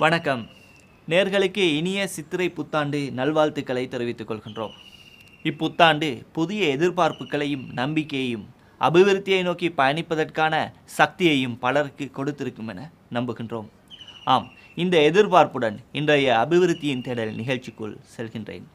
வணக்கம். நேர்களுக்கு இனிய சித்திரை புத்தாண்டு நல்வாழ்த்துக்களை தெரிவித்துக் கொள்கின்றோம். இப்புத்தாண்டு புதிய எதிர்பார்ப்புகளையும் நம்பிக்கையையும் அபிவிருத்தியை நோக்கி பயணிப்பதற்கான சக்தியையும் பலருக்கு கொடுத்திருக்கும் என நம்புகின்றோம். ஆம் இந்த எதிர்பார்ப்புடன் இன்றைய அபிவிருத்தியின் தேடல் நிகழ்ச்சிக்குள் செல்கின்றேன்.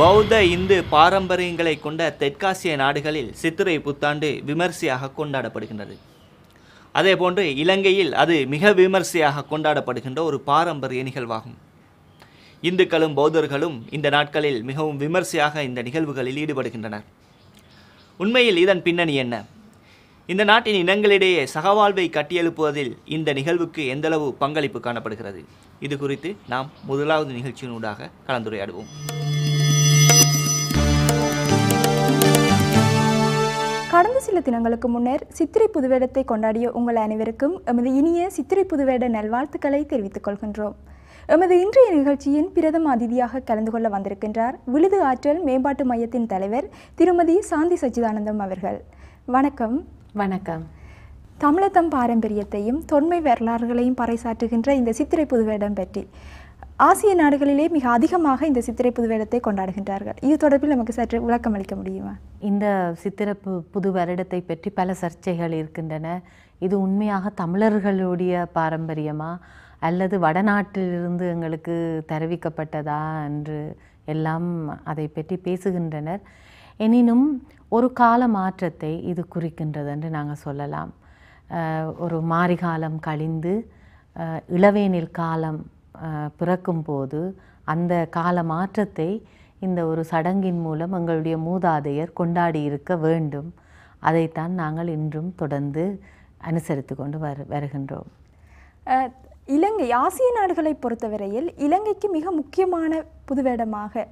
பௌத்த இந்து பாரம்பரியங்களை கொண்ட தெற்காசிய நாடுகளில் சித்திரை புத்தாண்டு விமர்சையாக கொண்டாடப்படுகின்றது. அதேபோன்று இலங்கையில் அது மிக விமர்சையாக கொண்டாடப்படுகின்ற ஒரு பாரம்பரிய நிகழ்வாகும். இந்துக்களும் பௌத்தர்களும் இந்த நாட்களில் மிகவும் விமர்சையாக இந்த நிகழ்வுகளில் ஈடுபடுகின்றனர். உண்மையில் இதன் பின்னணி என்ன? இந்த நாட்டின் இனங்களிடையே சகவாழ்வை கட்டியெழுப்புவதில் இந்த நிகழ்வுக்கு எந்தளவு பங்களிப்பு காணப்படுகிறது? இது குறித்து நாம் முதலாவது நிகழ்ச்சியினூடாக கலந்துரையாடுவோம். சில தினங்களுக்கு முன்னர் சித்திரை புதுவேடத்தை கொண்டாடிய உங்கள் அனைவருக்கும் எமது இனிய சித்திரை புதுவேட நல்வாழ்த்துக்களை தெரிவித்துக் கொள்கின்றோம். எமது இன்றைய நிகழ்ச்சியின் பிரதம அதிதியாக கலந்து கொள்ள வந்திருக்கின்றார் விழுது ஆற்றல் மேம்பாட்டு மையத்தின் தலைவர் திருமதி சாந்தி சச்சிதானந்தம் அவர்கள். வணக்கம். வணக்கம். தமிழத்தம் பாரம்பரியத்தையும் தொன்மை வரலாறுகளையும் பறைசாற்றுகின்ற இந்த சித்திரை புதுவேடம் பற்றி ஆசிய நாடுகளிலே மிக அதிகமாக இந்த சித்திரை புதுவேடத்தை கொண்டாடுகின்றார்கள். இது தொடர்பில் நமக்கு சற்று விளக்கம் அளிக்க முடியுமா? இந்த சித்திரப்பு புது வருடத்தை பற்றி பல சர்ச்சைகள் இருக்கின்றன. இது உண்மையாக தமிழர்களுடைய பாரம்பரியமா? அல்லது வடநாட்டிலிருந்து எங்களுக்கு தெரிவிக்கப்பட்டதா என்று எல்லாம் அதை பற்றி பேசுகின்றனர். எனினும் ஒரு கால மாற்றத்தை இது குறிக்கின்றது என்று நாங்கள் சொல்லலாம். ஒரு மாரிகாலம் கழிந்து இளவேனில் காலம் பிறக்கும் போது அந்த கால மாற்றத்தை இந்த ஒரு சடங்கின் மூலம் எங்களுடைய மூதாதையர் கொண்டாடி இருக்க வேண்டும். அதைத்தான் நாங்கள் இன்றும் தொடர்ந்து அனுசரித்து கொண்டு வரு வருகின்றோம். இலங்கை ஆசிய நாடுகளை பொறுத்தவரையில் இலங்கைக்கு மிக முக்கியமான புதுவேடமாக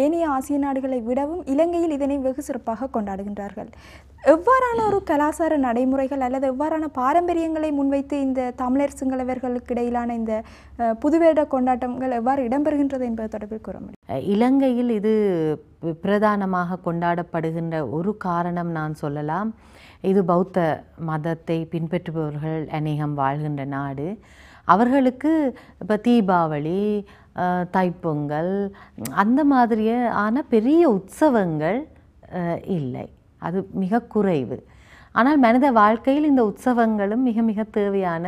ஏனைய ஆசிய நாடுகளை விடவும் இலங்கையில் இதனை வெகு சிறப்பாக கொண்டாடுகின்றார்கள். எவ்வாறான ஒரு கலாச்சார நடைமுறைகள் அல்லது எவ்வாறான பாரம்பரியங்களை முன்வைத்து இந்த தமிழர் சிங்களவர்களுக்கு இடையிலான இந்த புதுவேட கொண்டாட்டங்கள் எவ்வாறு இடம்பெறுகின்றது என்பது தொடர்பில் கூற முடியும். இலங்கையில் இது பிரதானமாக கொண்டாடப்படுகின்ற ஒரு காரணம் நான் சொல்லலாம். இது பௌத்த மதத்தை பின்பற்றுபவர்கள் அநேகம் வாழ்கின்ற நாடு. அவர்களுக்கு இப்போ தீபாவளி தைப்பொங்கல் அந்த மாதிரியான பெரிய உற்சவங்கள் இல்லை. அது மிக குறைவு. ஆனால் மனித வாழ்க்கையில் இந்த உற்சவங்களும் மிக மிக தேவையான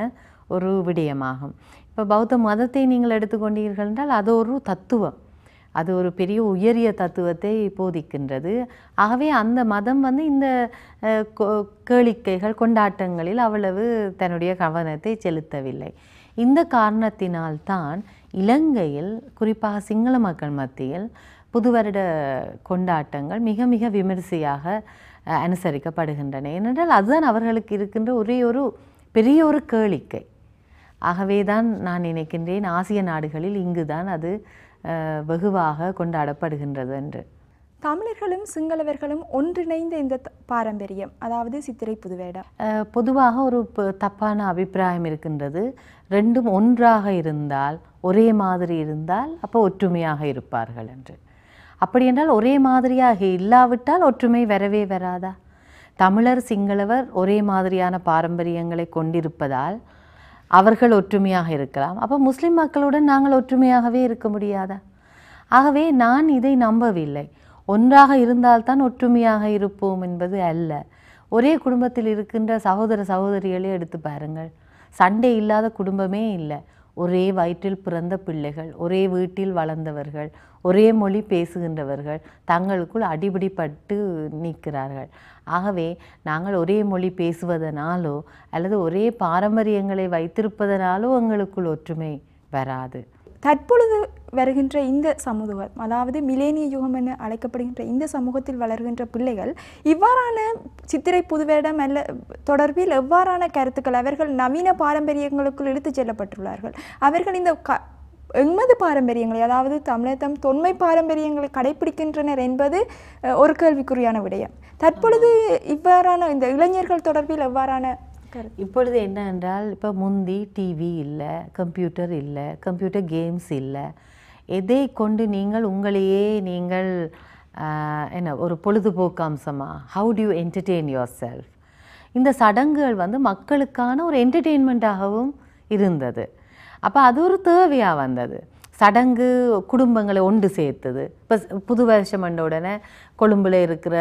ஒரு விடயமாகும். இப்போ பௌத்த மதத்தை நீங்கள் எடுத்துக்கொண்டீர்கள் என்றால் அது ஒரு தத்துவம். அது ஒரு பெரிய உயரிய தத்துவத்தை போதிக்கின்றது. ஆகவே அந்த மதம் வந்து இந்த கேளிக்கைகள் கொண்டாட்டங்களில் அவ்வளவு தன்னுடைய கவனத்தை செலுத்தவில்லை. இந்த காரணத்தினால்தான் இலங்கையில் குறிப்பாக சிங்கள மக்கள் மத்தியில் புது வருட கொண்டாட்டங்கள் மிக மிக விமரிசையாக அனுசரிக்கப்படுகின்றன. ஏனென்றால் அதுதான் அவர்களுக்கு இருக்கின்ற ஒரே ஒரு பெரிய ஒரு கேளிக்கை. ஆகவே தான் நான் நினைக்கின்றேன் ஆசிய நாடுகளில் இங்குதான் அது அஹ், வெகுவாக கொண்டாடப்படுகின்றது என்று. தமிழர்களும் சிங்களவர்களும் ஒன்றிணைந்த இந்த பாரம்பரியம் அதாவது சித்திரை புதுவேடம் பொதுவாக ஒரு தப்பான அபிப்பிராயம் இருக்கின்றது. ரெண்டும் ஒன்றாக இருந்தால் ஒரே மாதிரி இருந்தால் அப்போ ஒற்றுமையாக இருப்பார்கள் என்று. அப்படி என்றால் ஒரே மாதிரியாக இல்லாவிட்டால் ஒற்றுமை வரவே வராதா? தமிழர் சிங்களவர் ஒரே மாதிரியான பாரம்பரியங்களை கொண்டிருப்பதால் அவர்கள் ஒற்றுமையாக இருக்கலாம். அப்போ முஸ்லிம் மக்களுடன் நாங்கள் ஒற்றுமையாகவே இருக்க முடியாதா? ஆகவே நான் இதை நம்பவில்லை. ஒன்றாக இருந்தால்தான் ஒற்றுமையாக இருப்போம் என்பது அல்ல. ஒரே குடும்பத்தில் இருக்கின்ற சகோதர சகோதரிகளே எடுத்து பாருங்கள். சண்டை இல்லாத குடும்பமே இல்லை. ஒரே வயிற்றில் பிறந்த பிள்ளைகள் ஒரே வீட்டில் வளர்ந்தவர்கள் ஒரே மொழி பேசுகின்றவர்கள் தங்களுக்குள் அடிபிடிப்பட்டு நிற்கிறார்கள். ஆகவே நாங்கள் ஒரே மொழி பேசுவதனாலோ அல்லது ஒரே பாரம்பரியங்களை வைத்திருப்பதனாலோ எங்களுக்குள் ஒற்றுமை வராது. தற்பொழுது வருகின்ற இந்த சமூகம் அதாவது மிலேனிய யுகம் என அழைக்கப்படுகின்ற இந்த சமூகத்தில் வளர்கின்ற பிள்ளைகள் இவ்வாறான சித்திரை புதுவேடம் அல்ல தொடர்பில் எவ்வாறான கருத்துக்கள் அவர்கள் நவீன பாரம்பரியங்களுக்குள் இழுத்துச் செல்லப்பட்டுள்ளார்கள்? அவர்கள் இந்த க எண்மது பாரம்பரியங்களை அதாவது தமிழத்தம் தொன்மை பாரம்பரியங்களை கடைபிடிக்கின்றனர் என்பது ஒரு கேள்விக்குறியான விடயம். தற்பொழுது இவ்வாறான இந்த இளைஞர்கள் தொடர்பில் எவ்வாறான இப்பொழுது என்ன என்றால் இப்போ முந்தி டிவி இல்லை கம்ப்யூட்டர் இல்லை கம்ப்யூட்டர் கேம்ஸ் இல்லை. எதை கொண்டு நீங்கள் உங்களையே நீங்கள் என்ன ஒரு பொழுதுபோக்கு அம்சமாக how do you entertain yourself இந்த சடங்குகள் வந்து மக்களுக்கான ஒரு என்டர்டெயின்மெண்ட்டாகவும் இருந்தது. அப்போ அது ஒரு தேவையாக வந்தது. சடங்கு குடும்பங்களை ஒன்று சேர்த்தது. இப்போ புது வருஷம் வந்த உடனே கொழும்பில் இருக்கிற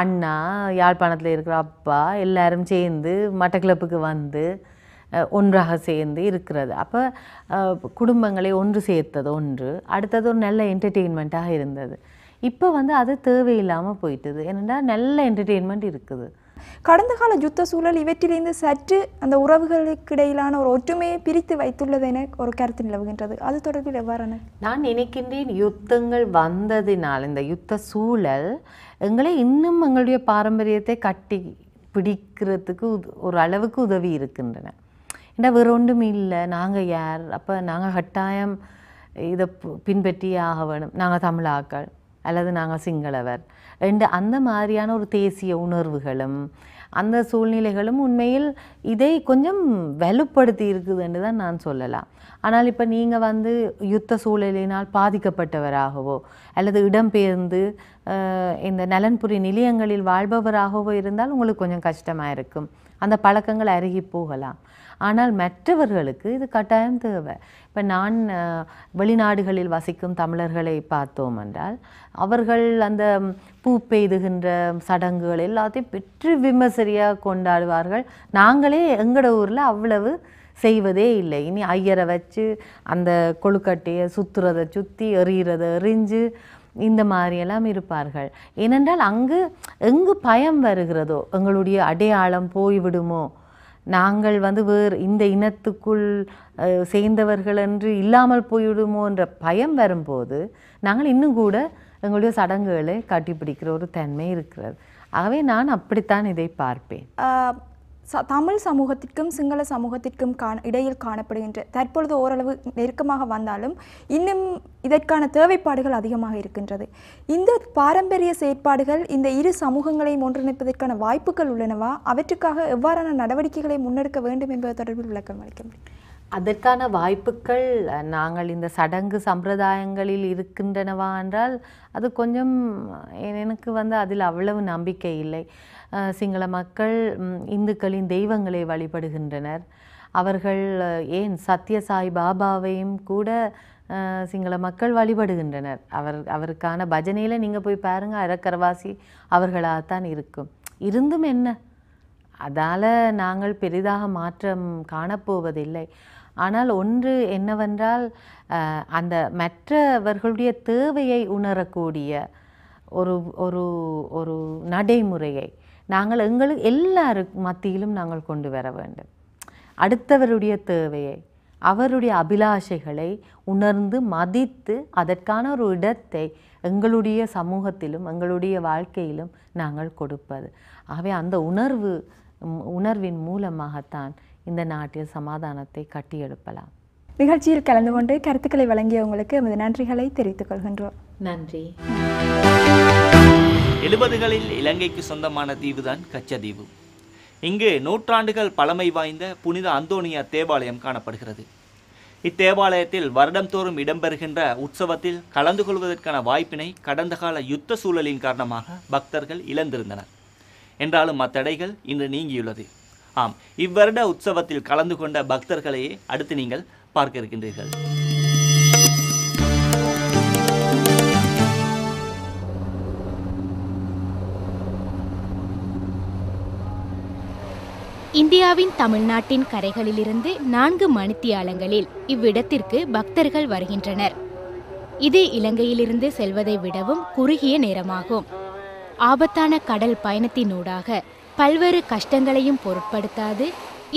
அண்ணா யாழ்ப்பாணத்தில் இருக்கிற அப்பா எல்லாரும் சேர்ந்து மட்டக்களப்புக்கு வந்து ஒன்றாக சேர்ந்து இருக்கிறது. அப்போ குடும்பங்களை ஒன்று சேர்த்தது ஒன்று. அடுத்தது ஒரு நல்ல என்டர்டெயின்மெண்ட்டாக இருந்தது. இப்போ வந்து அது தேவையில்லாமல் போயிட்டுது. ஏன்னா நல்ல என்டர்டெயின்மெண்ட் இருக்குது. கடந்த கால யுத்த சூழல் இவற்றிலிருந்து சற்று அந்த உறவுகளுக்கிடையிலான ஒரு ஒற்றுமையை பிரித்து வைத்துள்ளது என ஒரு கருத்து நிலவுகின்றது. அது தொடர்பில் எவ்வாறான? நான் நினைக்கின்றேன் யுத்தங்கள் வந்ததினால் இந்த யுத்த சூழல் எங்களை இன்னும் எங்களுடைய பாரம்பரியத்தை கட்டி பிடிக்கிறதுக்கு உத- ஒரு அளவுக்கு உதவி இருக்கின்றன. ஏன்னா வேறு ஒன்றும் இல்லை. நாங்கள் யார்? அப்போ நாங்கள் கட்டாயம் இதை பின்பற்றியே ஆக வேணும். நாங்கள் தமிழாக்கள். அல்லது நாங்கள் சிங்களவர். ரெண்டு அந்த மாதிரியான ஒரு தேசிய உணர்வுகளும் அந்த சூழ்நிலைகளும் உண்மையில் இதை கொஞ்சம் வலுப்படுத்தி இருக்குதுன்னு தான் நான் சொல்லலாம். ஆனால் இப்போ நீங்கள் வந்து யுத்த சூழலினால் பாதிக்கப்பட்டவராகவோ அல்லது இடம்பெயர்ந்து இந்த நலன்புரி நிலையங்களில் வாழ்பவராகவோ இருந்தால் உங்களுக்கு கொஞ்சம் கஷ்டமாக இருக்கும். அந்த பழக்கங்கள் அருகி போகலாம். ஆனால் மற்றவர்களுக்கு இது கட்டாயம் தேவை. இப்போ நான் வெளிநாடுகளில் வசிக்கும் தமிழர்களை பார்த்தோம் என்றால் அவர்கள் அந்த பூ பெய்துகின்ற சடங்குகள் எல்லாத்தையும் பெற்று விமர்சரியாக கொண்டாடுவார்கள். நாங்களே எங்களோட ஊரில் அவ்வளவு செய்வதே இல்லை. இனி ஐயரை வச்சு அந்த கொழுக்கட்டையை சுற்றுறதை சுற்றி எறிகிறத எறிஞ்சு இந்த மாதிரியெல்லாம் இருப்பார்கள். ஏனென்றால் அங்கு எங்கு பயம் வருகிறதோ எங்களுடைய அடையாளம் போய்விடுமோ நாங்கள் வந்து வேறு இந்த இனத்துக்குள் சேர்ந்தவர்கள் என்று இல்லாமல் போய்விடுமோ என்ற பயம் வரும்போது நாங்கள் இன்னும் கூட எங்களுடைய சடங்குகளை கட்டிப்பிடிக்கிற ஒரு தன்மை இருக்கிறது. ஆகவே நான் அப்படித்தான் இதை பார்ப்பேன். ச- தமிழ் சமூகத்திற்கும் சிங்கள சமூகத்திற்கும் காண இடையில் காணப்படுகின்ற தற்பொழுது ஓரளவு நெருக்கமாக வந்தாலும் இன்னும் இதற்கான தேவைப்பாடுகள் அதிகமாக இருக்கின்றது. இந்த பாரம்பரிய செயற்பாடுகள் இந்த இரு சமூகங்களையும் ஒன்றிணைப்பதற்கான வாய்ப்புகள் உள்ளனவா? அவற்றுக்காக எவ்வாறான நடவடிக்கைகளை முன்னெடுக்க வேண்டும் என்பது தொடர்பில் விளக்கம் அளிக்க முடியும். அதற்கான வாய்ப்புகள் நாங்கள் இந்த சடங்கு சம்பிரதாயங்களில் இருக்கின்றனவா என்றால் அது கொஞ்சம் எனக்கு வந்து அதில் அவ்வளவு நம்பிக்கை இல்லை. சிங்கள மக்கள் இந்துக்களின் தெய்வங்களை வழிபடுகின்றனர். அவர்கள் ஏன் ஏன் சத்யசாய் பாபாவையும் கூட சிங்கள மக்கள் வழிபடுகின்றனர். அவர் அவருக்கான பஜனையில் நீங்கள் போய் பாருங்கள் அரக்கரவாசி அவர்களாகத்தான் இருக்கும். இருந்தும் என்ன? அதால் நாங்கள் பெரிதாக மாற்றம் காணப்போவதில்லை. ஆனால் ஒன்று என்னவென்றால் அந்த மற்றவர்களுடைய தேவையை உணரக்கூடிய ஒரு ஒரு ஒரு நடைமுறையை நாங்கள் எங்களுக்கு எல்லாருக்கு மத்தியிலும் நாங்கள் கொண்டு வர வேண்டும். அடுத்தவருடைய தேவையை அவருடைய அபிலாஷைகளை உணர்ந்து மதித்து அதற்கான ஒரு இடத்தை எங்களுடைய சமூகத்திலும் எங்களுடைய வாழ்க்கையிலும் நாங்கள் கொடுப்பது. ஆகவே அந்த உணர்வு உணர்வின் மூலமாகத்தான் இந்த நாட்டில் சமாதானத்தை கட்டியெழுப்பலாம். நிகழ்ச்சியில் கலந்து கொண்டு கருத்துக்களை வழங்கிய உங்களுக்கு எமது நன்றிகளை தெரிவித்துக் கொள்கின்றோம். நன்றி. எழுபதுகளில் இலங்கைக்கு சொந்தமான தீவுதான் கச்சதீவு. இங்கு நூற்றாண்டுகள் பழமை வாய்ந்த புனித அந்தோனியார் தேவாலயம் காணப்படுகிறது. இத்தேவாலயத்தில் வருடம்தோறும் இடம்பெறுகின்ற உற்சவத்தில் கலந்து கொள்வதற்கான வாய்ப்பினை கடந்த கால யுத்த சூழலின் காரணமாக பக்தர்கள் இழந்திருந்தனர். என்றாலும் அத்தடைகள் இன்று நீங்கியுள்ளது. ஆம் இவ்வருட உற்சவத்தில் கலந்து கொண்ட பக்தர்களையே அடுத்து நீங்கள் பார்க்க இருக்கின்றீர்கள். இந்தியாவின் தமிழ்நாட்டின் கரைகளிலிருந்து நான்கு மணித்தியாலங்களில் இவ்விடத்திற்கு பக்தர்கள் வருகின்றனர். இது இலங்கையிலிருந்து செல்வதை விடவும் குறுகிய நேரமாகும். ஆபத்தான கடல் பயணத்தினூடாக பல்வேறு கஷ்டங்களையும் பொருட்படுத்தாது.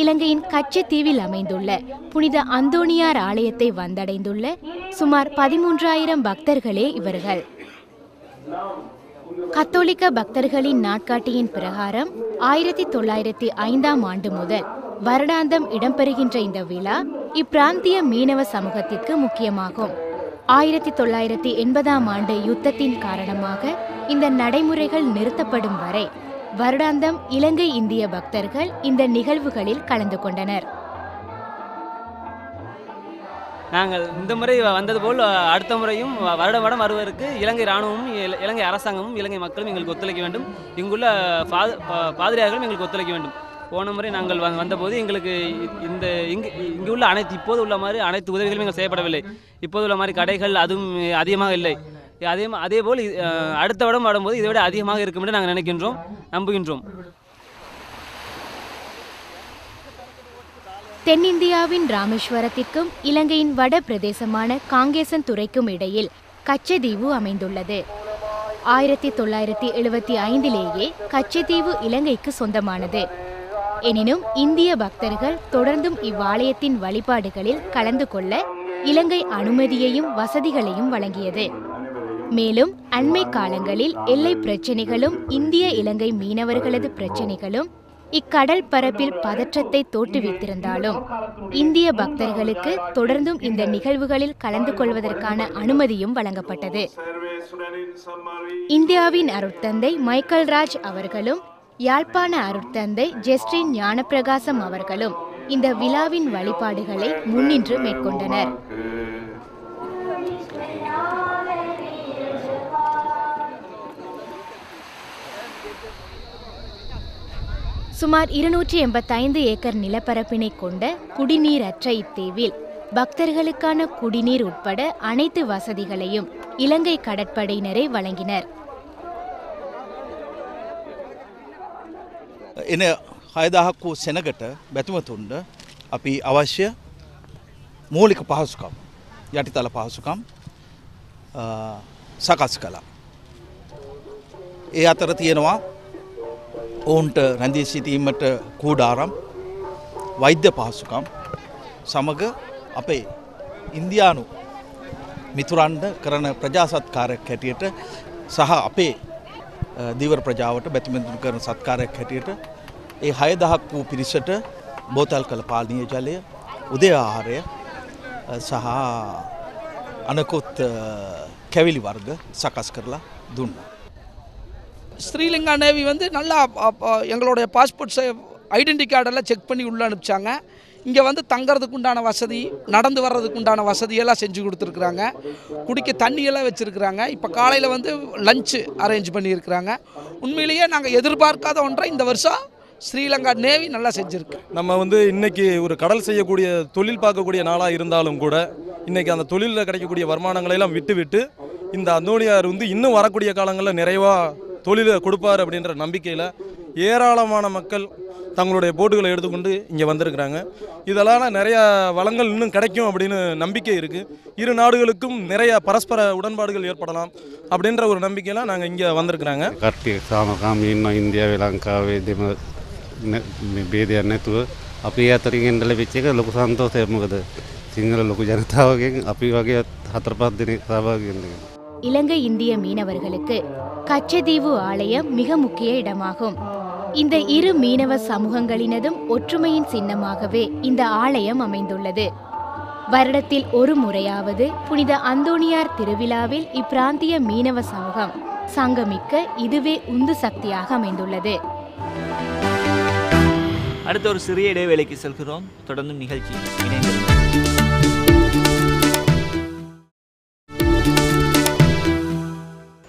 இலங்கையின் கச்சத்தீவில் அமைந்துள்ள புனித அந்தோணியார் ஆலயத்தை வந்தடைந்துள்ள சுமார் பதிமூன்றாயிரம் பக்தர்களே இவர்கள். கத்தோலிக்க பக்தர்களின் நாட்காட்டியின் பிரகாரம் ஆயிரத்தி தொள்ளாயிரத்தி ஐந்தாம் ஆண்டு முதல் வருடாந்தம் இடம்பெறுகின்ற இந்த விழா இப்பிராந்திய மீனவ சமூகத்திற்கு முக்கியமாகும். ஆயிரத்தி தொள்ளாயிரத்தி எண்பதாம் ஆண்டு யுத்தத்தின் காரணமாக இந்த நடைமுறைகள் நிறுத்தப்படும் வரை வருடாந்தம் இலங்கை இந்திய பக்தர்கள் இந்த நிகழ்வுகளில் கலந்து கொண்டனர். நாங்கள் இந்த முறை வந்தது போல் அடுத்த முறையும் வருட வருடம் வருவதற்கு இலங்கை இராணுவமும் இல- இலங்கை அரசாங்கமும் இலங்கை மக்களும் எங்களுக்கு ஒத்துழைக்க வேண்டும். இங்குள்ள பாதிரியார்களும் எங்களுக்கு ஒத்துழைக்க வேண்டும். போன முறை நாங்கள் வந்தபோது எங்களுக்கு இந்த இங்கு இங்கு உள்ள அனைத்து இப்போது உள்ள மாதிரி அனைத்து உதவிகளும் எங்கள் செய்யப்படவில்லை. இப்போது உள்ள மாதிரி கடைகள் அதுவும் அதிகமாக இல்லை. அதே அதே போல் அடுத்த வருடம் வரும்போது இதை விட அதிகமாக இருக்கும் என்று நாங்கள் நினைக்கின்றோம் நம்புகின்றோம். தென்னிந்தியாவின் ராமேஸ்வரத்திற்கும் இலங்கையின் வட பிரதேசமான காங்கேசன் துறைக்கும் இடையில் கச்சதீவு அமைந்துள்ளது. ஆயிரத்தி தொள்ளாயிரத்தி எழுபத்தி ஐந்திலேயே கச்சதீவு இலங்கைக்கு சொந்தமானது. எனினும் இந்திய பக்தர்கள் தொடர்ந்தும் இவ்வாலயத்தின் வழிபாடுகளில் கலந்து கொள்ள இலங்கை அனுமதியையும் வசதிகளையும் வழங்கியது. மேலும் அண்மை காலங்களில் எல்லை பிரச்சினைகளும் இந்திய இலங்கை மீனவர்களது பிரச்சினைகளும் இக்கடல் பரப்பில் பதற்றத்தை தோற்றுவித்திருந்தாலும் இந்திய பக்தர்களுக்கு தொடர்ந்தும் இந்த நிகழ்வுகளில் கலந்து கொள்வதற்கான அனுமதியும் வழங்கப்பட்டது. இந்தியாவின் அருட்தந்தை மைக்கேல் ராஜ் அவர்களும் யாழ்ப்பாண அருட்தந்தை ஜெஸ்டின் ஞானப்பிரகாசம் அவர்களும் இந்த விழாவின் வழிபாடுகளை முன்னின்று மேற்கொண்டனர். சுமார் இருநூற்றி எண்பத்தைந்து ஏக்கர் நிலப்பரப்பினை கொண்ட குடிநீரற்ற இத்தீவில் பக்தர்களுக்கான குடிநீர் உட்பட அனைத்து வசதிகளையும் இலங்கை கடற்படையினரே வழங்கினர் එන හයදහක් වූ සෙනගට බැතිමතුන්ට අපි අවශ්‍ය මූලික පහසුකම් යටිතල පහසුකම් අ, සකස් කලා. ඒ අතර තියෙනවා ඔවුන්ට රැඳී සිටීමට කූඩාරම් වෛද්‍ය පහසුකම් සමග අපේ ඉන්දයානු මිතුරන්ඩ කරන ප්‍රජාසත්කාරයක් හැටියට සහ අපේ අ, දීවර ප්‍රජාවට බැතිමතුන් කරන සත්කාරයක් හැටියට ඒ හය දහක් වූ පිරිසට බෝතල් කළ පාලනීය ජලය උදය ආහාරය අ, සහ අනකුත් අ, කැවිලි වර්ග සකස් කරලා දුන්නා. ஸ்ரீலங்கா நேவி வந்து நல்லா எங்களுடைய பாஸ்போர்ட்ஸை ஐடென்டி கார்டெல்லாம் செக் பண்ணி உள்ளே அனுப்பிச்சாங்க. இங்கே வந்து தங்கிறதுக்கு உண்டான வசதி நடந்து வர்றதுக்கு உண்டான வசதியெல்லாம் செஞ்சு கொடுத்துருக்குறாங்க. குடிக்க தண்ணியெல்லாம் வச்சுருக்குறாங்க. இப்போ காலையில் வந்து லஞ்சு அரேஞ்ச் பண்ணியிருக்கிறாங்க. உண்மையிலேயே நாங்கள் எதிர்பார்க்காத ஒன்றை இந்த வருஷம் ஸ்ரீலங்கா நேவி நல்லா செஞ்சுருக்கு. நம்ம வந்து இன்னைக்கு ஒரு கடல் செய்யக்கூடிய தொழில் பார்க்கக்கூடிய நாளாக இருந்தாலும் கூட இன்னைக்கு அந்த தொழிலில் கிடைக்கக்கூடிய வருமானங்களை எல்லாம் விட்டு விட்டு இந்த அந்தோனியார் வந்து இன்னும் வரக்கூடிய காலங்களில் நிறைவாக தொழிலை கொடுப்பார் அப்படின்ற நம்பிக்கையில் ஏராளமான மக்கள் தங்களுடைய போட்டுகளை எடுத்துக்கொண்டு இங்கே வந்திருக்கிறாங்க இதெல்லாம் நிறைய வளங்கள் இன்னும் கிடைக்கும் அப்படின்னு நம்பிக்கை இருக்குது இரு நாடுகளுக்கும் நிறைய பரஸ்பர உடன்பாடுகள் ஏற்படலாம் அப்படின்ற ஒரு நம்பிக்கையில் நாங்கள் இங்கே வந்திருக்கிறாங்க කට්ටිය සාමකාමී ඉන්න ඉන්දියාවේ ලංකාවේ දෙම නැ- මේ බේදයක් නැතුව අපි අතරින් එන්න ලැබිච්ච එක ලොකු සන්තෝෂයක් මොකද සිංහල ලොකු ජනතාවගෙන් අපි වගේ හතර පස් දෙනෙක් සහභාගී වෙන්න එක. இலங்கை இந்திய மீனவர்களுக்கு கச்சதீவு ஆலயம் மிக முக்கிய இடமாகும். இந்த இரு மீனவ சமூகங்களினதும் ஒற்றுமையின் சின்னமாகவே இந்த ஆலயம் அமைந்துள்ளது. வருடத்தில் ஒரு முறையாவது புனித அந்தோணியார் திருவிழாவில் இப்பிராந்திய மீனவ சமூகம் சங்கமிக்க இதுவே உந்து சக்தியாக அமைந்துள்ளது. அடுத்த ஒரு சிறிய இடைவேளைக்கு செல்கிறோம். தொடர்ந்து நிகழ்ச்சி இணைந்து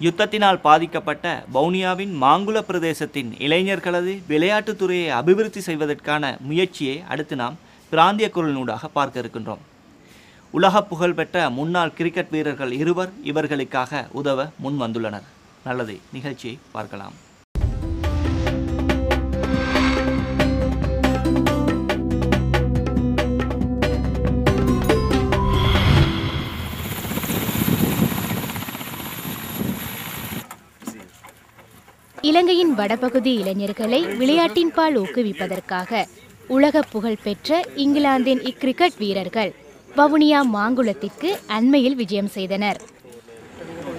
யுத்தத்தினால் பாதிக்கப்பட்ட வவுனியாவின் மாங்குள பிரதேசத்தின் இளைஞர்களது விளையாட்டுத் துறையை அபிவிருத்தி செய்வதற்கான முயற்சியை அடுத்து நாம் பிராந்திய குரலினூடாக பார்க்க இருக்கின்றோம். உலக புகழ்பெற்ற முன்னாள் கிரிக்கெட் வீரர்கள் இருவர் இவர்களுக்காக உதவ முன் வந்துள்ளனர் நல்லது நிகழ்ச்சியை பார்க்கலாம். இலங்கையின் வடபகுதி இளைஞர்களை விளையாட்டின்பால் ஊக்குவிப்பதற்காக உலக புகழ்பெற்ற இங்கிலாந்தின் இக்கிரிக்கெட் வீரர்கள் வவுனியா மாங்குளத்திற்கு அண்மையில் விஜயம் செய்தனர்.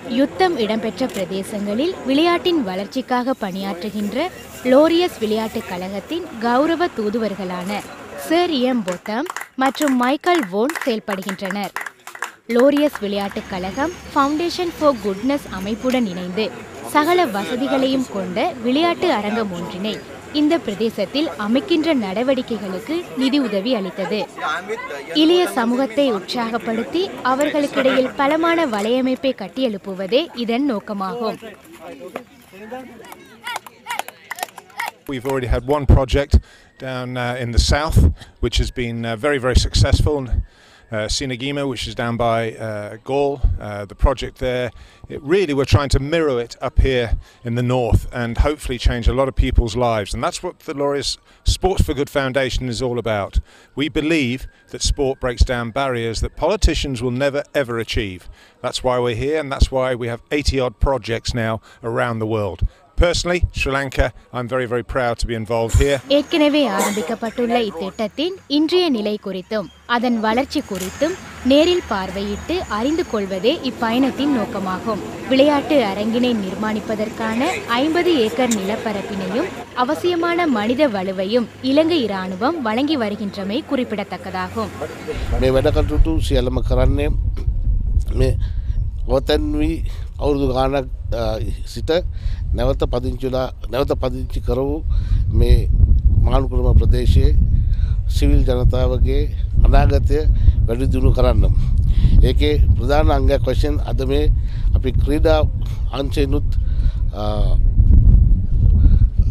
யுத்தம் இடம்பெற்ற பிரதேசங்களில் விளையாட்டின் வளர்ச்சிக்காக பணியாற்றுகின்ற லோரியஸ் விளையாட்டுக் கழகத்தின் கௌரவ தூதுவர்களான சர் எம் பொத்தம் மற்றும் மைக்கேல் வோன் செயல்படுகின்றனர். லோரியஸ் விளையாட்டுக் கழகம் ஃபவுண்டேஷன் ஃபார் குட்னஸ் அமைப்புடன் இணைந்து சகல வசதிகளையும் கொண்ட விளையாட்டு அரங்கம் ஒன்றினை இந்த பிரதேசத்தில் அமைக்கின்ற நடவடிக்கைகளுக்கு நிதி உதவி அளித்தது இளைய சமூகத்தை உற்சாகப்படுத்தி அவர்களுக்கிடையில் பலமான வலையமைப்பை கட்டியெழுப்புவதே இதன் நோக்கமாகும் We've already had one project down uh, in the south, which has been uh, very, very successful. Uh, Sinagima, which is down by uh, Gaul, uh, the project there. It really, we're trying to mirror it up here in the north and hopefully change a lot of people's lives. And that's what the Laureus Sports for Good Foundation is all about. We believe that sport breaks down barriers that politicians will never ever achieve. That's why we're here, and that's why we have 80 odd projects now around the world. Personally, Sri Lanka, I'm very, very proud to be involved here. ஏற்கனவே ஆரம்பிக்கப்பட்டுள்ள இத்திட்டத்தின் இன்றைய நிலை குறித்தும் அதன் வளர்ச்சி குறித்தும் நேரில் பார்வையிட்டு அறிந்து கொள்வதே இப்பயணத்தின் நோக்கமாகும் விளையாட்டு அரங்கினை நிர்மாணிப்பதற்கான ஐம்பது ஏக்கர் நிலப்பரப்பினையும் அவசியமான மனித வலுவையும் இலங்கை இராணுவம் வழங்கி வருகின்றமை குறிப்பிடத்தக்கதாகும் මේ වැඩ කටයුතු සියල්ලම කරන්නේ මේ ඔතැන් වී අවුරුදු ගානක් අ, සිට නැවත පදිංචිලා නැවත පදිංචි කරවූ මේ මානුකුළම ප්‍රදේශයේ සිවිල් ජනතාවගේ අනාගතය වැඩිදිුණු කරන්නම්. ඒකේ ප්‍රධාන අංගයක් වශයෙන් අද මේ අපි ක්‍රීඩා අංචයනුත්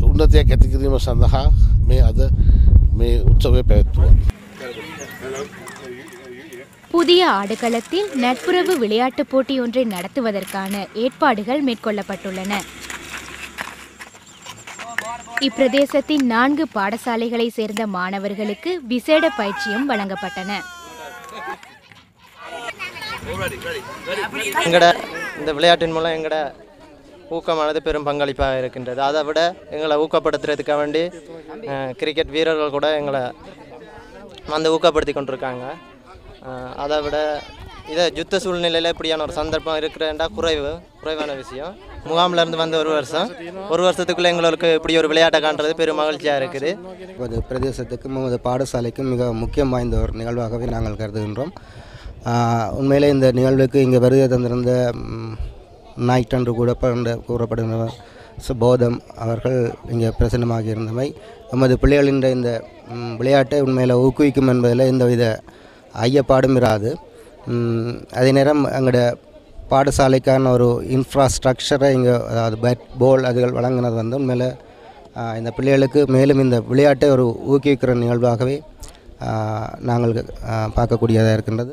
උන්නතයක් ඇතිකිරීම සඳහා මේ අද මේ උත්සවය පැවැත්තුවා. புதிய ஆடுகளத்தில் நட்புறவு விளையாட்டுப் போட்டி ஒன்றை நடத்துவதற்கான ஏற்பாடுகள் மேற்கொள்ளப்பட்டுள்ளன. இப்பிரதேசத்தின் நான்கு பாடசாலைகளை சேர்ந்த மாணவர்களுக்கு விசேட பயிற்சியும் வழங்கப்பட்டன. எங்கட இந்த விளையாட்டின் மூலம் எங்கட ஊக்கமானது பெரும் பங்களிப்பாக இருக்கின்றது. அதை விட எங்களை ஊக்கப்படுத்துறதுக்காக வேண்டி கிரிக்கெட் வீரர்கள் கூட எங்களை வந்து ஊக்கப்படுத்தி கொண்டிருக்காங்க. அதை விட இதை யுத்த சூழ்நிலையில் இப்படியான ஒரு சந்தர்ப்பம் இருக்கிறேன்டா குறைவு குறைவான விஷயம். முகாமில் இருந்து வந்த ஒரு வருஷம். ஒரு வருஷத்துக்குள்ளே எங்களுக்கு இப்படி ஒரு விளையாட்டை காண்றது பெரும் மகிழ்ச்சியாக இருக்குது. நமது பிரதேசத்துக்கும் நமது பாடசாலைக்கும் மிக முக்கியம் வாய்ந்த ஒரு நிகழ்வாகவே நாங்கள் கருதுகின்றோம். உண்மையிலே இந்த நிகழ்வுக்கு இங்கே வருகை தந்திருந்த நாய்க்கன்று கூட பண்ட- கூறப்படுகின்ற சுபோதம் அவர்கள் இங்கே பிரசன்னமாக இருந்தமை. நமது பிள்ளைகளின் இந்த விளையாட்டை உண்மையில் ஊக்குவிக்கும் என்பதில் எந்தவித ஐயப்பாடும் இராது அதே நேரம் எங்களோட பாடசாலைக்கான ஒரு இன்ஃப்ராஸ்ட்ரக்சரை இங்கே அதாவது பேட் பால் அதுகள் வழங்கினது வந்து உண்மையில் இந்த பிள்ளைகளுக்கு மேலும் இந்த விளையாட்டை ஒரு ஊக்குவிக்கிற நிகழ்வாகவே நாங்கள் பார்க்கக்கூடியதாக இருக்கின்றது.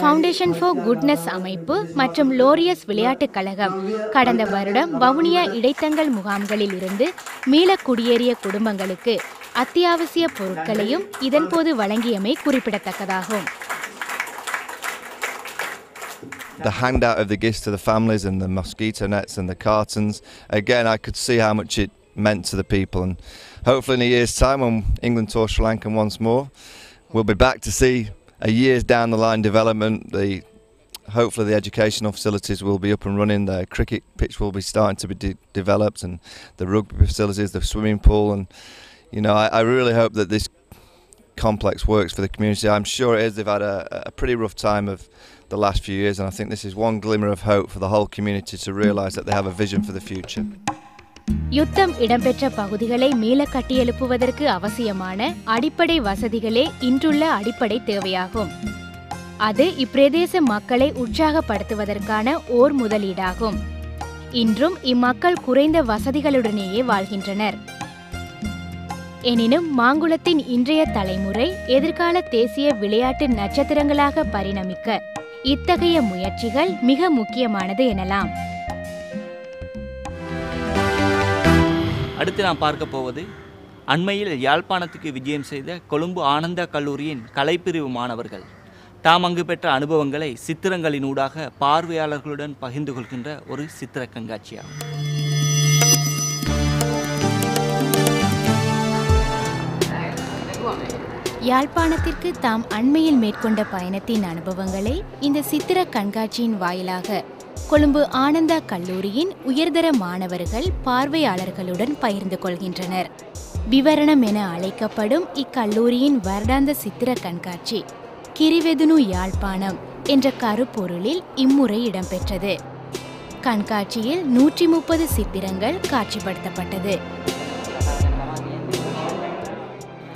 ஃபவுண்டேஷன் ஃபார் குட்னஸ் அமைப்பு மற்றும் லோரியஸ் விளையாட்டுக் கழகம் கடந்த வருடம் வவுனியா இடைத்தங்கல் முகாம்களில் இருந்து மீள குடியேறிய குடும்பங்களுக்கு அத்தியாவசிய பொருட்களையும் இதன்போது வழங்கியமை குறிப்பிடத்தக்கதாகும் the handout of the gifts to the families and the mosquito nets and the cartons. Again, I could see how much it meant to the people, and hopefully, in a year's time, when England tour Sri Lanka once more, we'll be back to see a years down the line development. The hopefully the educational facilities will be up and running. The cricket pitch will be starting to be de- developed, and the rugby facilities, the swimming pool, and you know, I, I really hope that this complex works for the community. I'm sure it is. They've had a, a pretty rough time of the last few years, and I think this is one glimmer of hope for the whole community to realise that they have a vision for the future. யுத்தம் இடம்பெற்ற பகுதிகளை மீள கட்டியெழுப்புவதற்கு அவசியமான அடிப்படை வசதிகளே இன்றுள்ள அடிப்படை தேவையாகும் அது இப்பிரதேச மக்களை உற்சாகப்படுத்துவதற்கான ஓர் முதலீடாகும் இன்றும் இம்மக்கள் குறைந்த வசதிகளுடனேயே வாழ்கின்றனர் எனினும் மாங்குளத்தின் இன்றைய தலைமுறை எதிர்கால தேசிய விளையாட்டு நட்சத்திரங்களாக பரிணமிக்க இத்தகைய முயற்சிகள் மிக முக்கியமானது எனலாம். அடுத்து நாம் பார்க்க போவது அண்மையில் யாழ்ப்பாணத்துக்கு விஜயம் செய்த கொழும்பு ஆனந்தா கல்லூரியின் கலைப்பிரிவு மாணவர்கள். தாம் அங்கு பெற்ற அனுபவங்களை சித்திரங்களினூடாக பார்வையாளர்களுடன் பகிர்ந்து கொள்கின்ற ஒரு சித்திர கண்காட்சியாகும். யாழ்ப்பாணத்திற்கு தாம் அண்மையில் மேற்கொண்ட பயணத்தின் அனுபவங்களை இந்த சித்திர கண்காட்சியின் வாயிலாக கொழும்பு ஆனந்தா கல்லூரியின் உயர்தர மாணவர்கள் பார்வையாளர்களுடன் பகிர்ந்து கொள்கின்றனர். விவரணம் என அழைக்கப்படும் இக்கல்லூரியின் வருடாந்த சித்திர கண்காட்சி கிரிவெதுனு யாழ்ப்பாணம் என்ற கருப்பொருளில் இம்முறை இடம்பெற்றது. கண்காட்சியில் நூற்றி முப்பது சித்திரங்கள் காட்சிப்படுத்தப்பட்டது.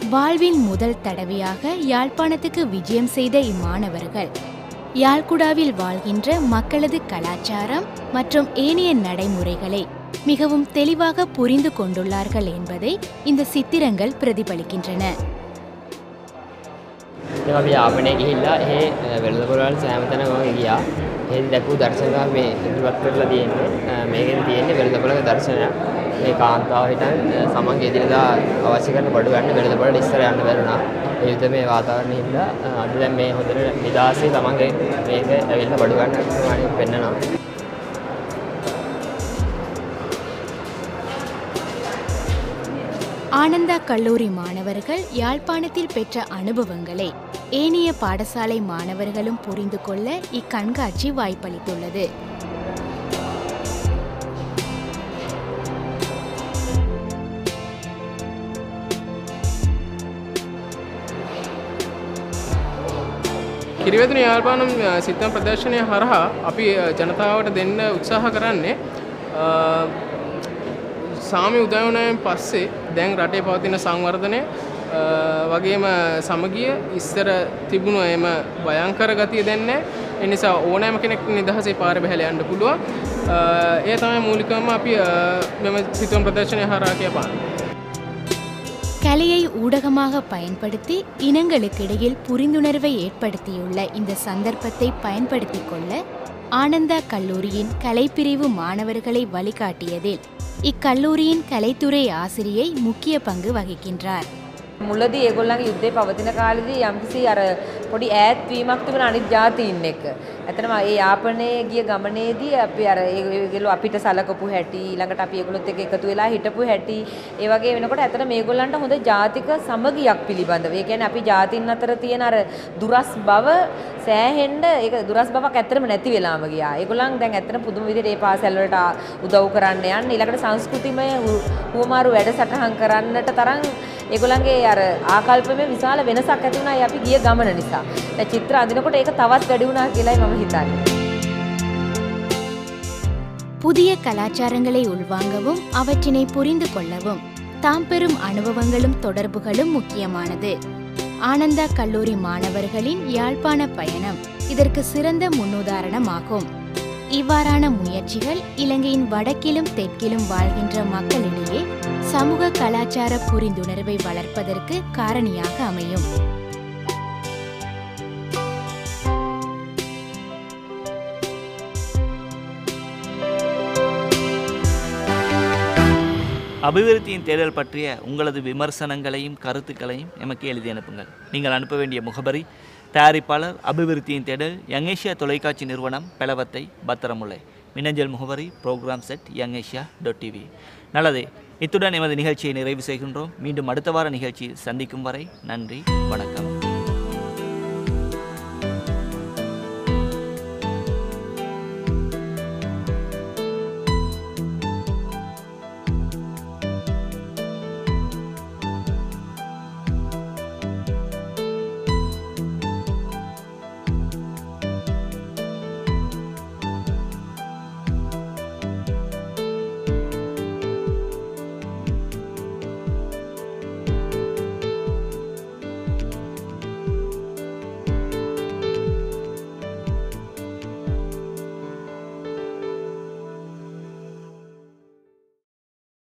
வாழ்வின் முதல் தடவையாக யாழ்ப்பாணத்துக்கு விஜயம் செய்த இம்மாணவர்கள் யாழ்குடாவில் வாழ்கின்ற மக்களது கலாச்சாரம் மற்றும் ஏனைய நடைமுறைகளை மிகவும் தெளிவாக புரிந்து கொண்டுள்ளார்கள் என்பதை இந்த சித்திரங்கள் பிரதிபலிக்கின்றன ඉතින් අපි යාපනය ගිහිල්ලා ඒ වෙළඳපොළවල් සෑම තැනම ගියා. ඒ දැකපු දර්ශන මේ ඉදිරිපත් කරලා තියෙන්නේ. අ, මේකෙන් තියෙන්නේ වෙළඳපොළක දර්ශනයක්. මේ කාන්තාව හිටන් සමග එදිනදා අවශ්‍ය කරන බඩු ගන්න වෙළඳපොළට ඉස්සර යන්න බැරුණා. ඒ යුද්ධ මේ වාතාවරණය හින්දා අ, අද දැන් මේ හොඳට නිදාසේ තමන්ගේ මේක ඇවිල්ලා බඩු ගන්න ප්‍රමාණය පෙන්නනවා. ஆனந்தா கல்லூரி மாணவர்கள் யாழ்ப்பாணத்தில் பெற்ற அனுபவங்களை ஏனைய பாடசாலை மாணவர்களும் புரிந்து கொள்ள இக்கண்காட்சி வாய்ப்பளித்துள்ளது කිරිවෙතුන යාල්පානම් සිත්තම් ප්‍රදර්ශනය හරහා අපි ජනතාවට දෙන්න උත්සාහ කරන්නේ අ, සාමි උදයවනයෙන් පස්සේ දැන් රටේ පවතින සංවර්ධනය අ, වගේම සමගිය ඉස්සර තිබුණු එම භයංකර ගතිය දෙන්න එනිසා ඕනෑම කෙනෙක් නිදහසේ පාර බැහැල යන්න පුළුවන් අ, ඒ තමයි මූලිකම අපි අ, මෙම සිතුවම් ප්‍රදර්ශනය හරහා කියපාන්න. கலையை ஊடகமாக பயன்படுத்தி இனங்களுக்கிடையில் புரிந்துணர்வை ஏற்படுத்தியுள்ள இந்த சந்தர்ப்பத்தை பயன்படுத்திக் கொள்ள ஆனந்தா கல்லூரியின் கலைப்பிரிவு மாணவர்களை வழிகாட்டியதில் இக்கல்லூரியின் கலைத்துறை ஆசிரியை முக்கிய பங்கு வகிக்கின்றார். මුලදී ඒගොල්ලන්ගේ යුද්ධය පවතින කාලෙදී යම්කිසි අර පොඩි ඈත් වීමක් තිබුණ අනිත් ජාතීන් එක්ක. ඇත්තටම ඒ යාපනයේ ගිය ගමනේදී අපි අර ඒගොල්ලෝ අපිට සලකපු හැටි ඊළඟට අපි ඒගොල්ලොත් එක්ක එකතු වෙලා හිටපු හැටි ඒ වගේ වෙනකොට ඇත්තට මේගොල්ලන්ට හොඳ ජාතික සමගියක් පිළිබඳව. ඒ කියන්නේ අපි ජාතීන් අතර තියෙන අර දුරස් බව සෑහෙන්න ඒක දුරස් බවක් ඇත්තටම නැති වෙලාම ගියා. ඒගොල්ලන් දැන් ඇත්තටම පුදුම විදිහට ඒ පාසල් වලට ආ- උදව් කරන්න යන්න ඊළඟට සංස්කෘතිමය හු- හුවමාරු වැඩසටහන් කරන්නට තරම් ඒගොල්ලන්ගේ අර ආකල්පමේ විශාල වෙනසක් ඇති වුණා ඒ අපි ගිය ගමන නිසා. දැන් චිත්‍ර අඳිනකොට ඒක තවත් වැඩි වුණා කියලායි මම හිතන්නේ. புதிய கலாச்சாரங்களை உள்வாங்கவும் அவற்றினை புரிந்து கொள்ளவும் தாம் பெறும் அனுபவங்களும் தொடர்புகளும் முக்கியமானது ஆனந்தா கல்லூரி மாணவர்களின் யாழ்ப்பாண பயணம் இதற்கு சிறந்த முன்னுதாரணமாகும் இவ்வாறான முயற்சிகள் இலங்கையின் வடக்கிலும் தெற்கிலும் வாழ்கின்ற மக்களிடையே சமூக கலாச்சார புரிந்துணர்வை வளர்ப்பதற்கு காரணியாக அமையும். அபிவிருத்தியின் தேடல் பற்றிய உங்களது விமர்சனங்களையும் கருத்துக்களையும் எமக்கு எழுதி அனுப்புங்கள். நீங்கள் அனுப்ப வேண்டிய முகவரி தயாரிப்பாளர் அபிவிருத்தியின் தேடல் யங்கேஷியா தொலைக்காட்சி நிறுவனம் பெலவத்தை பத்திரமுல்லை. மின்னஞ்சல் முகவரி ப்ரோக்ராம் செட் யங்கேஷியா டாட் டிவி நல்லது இத்துடன் எமது நிகழ்ச்சியை நிறைவு செய்கின்றோம். மீண்டும் அடுத்த வார நிகழ்ச்சியில் சந்திக்கும் வரை நன்றி வணக்கம்.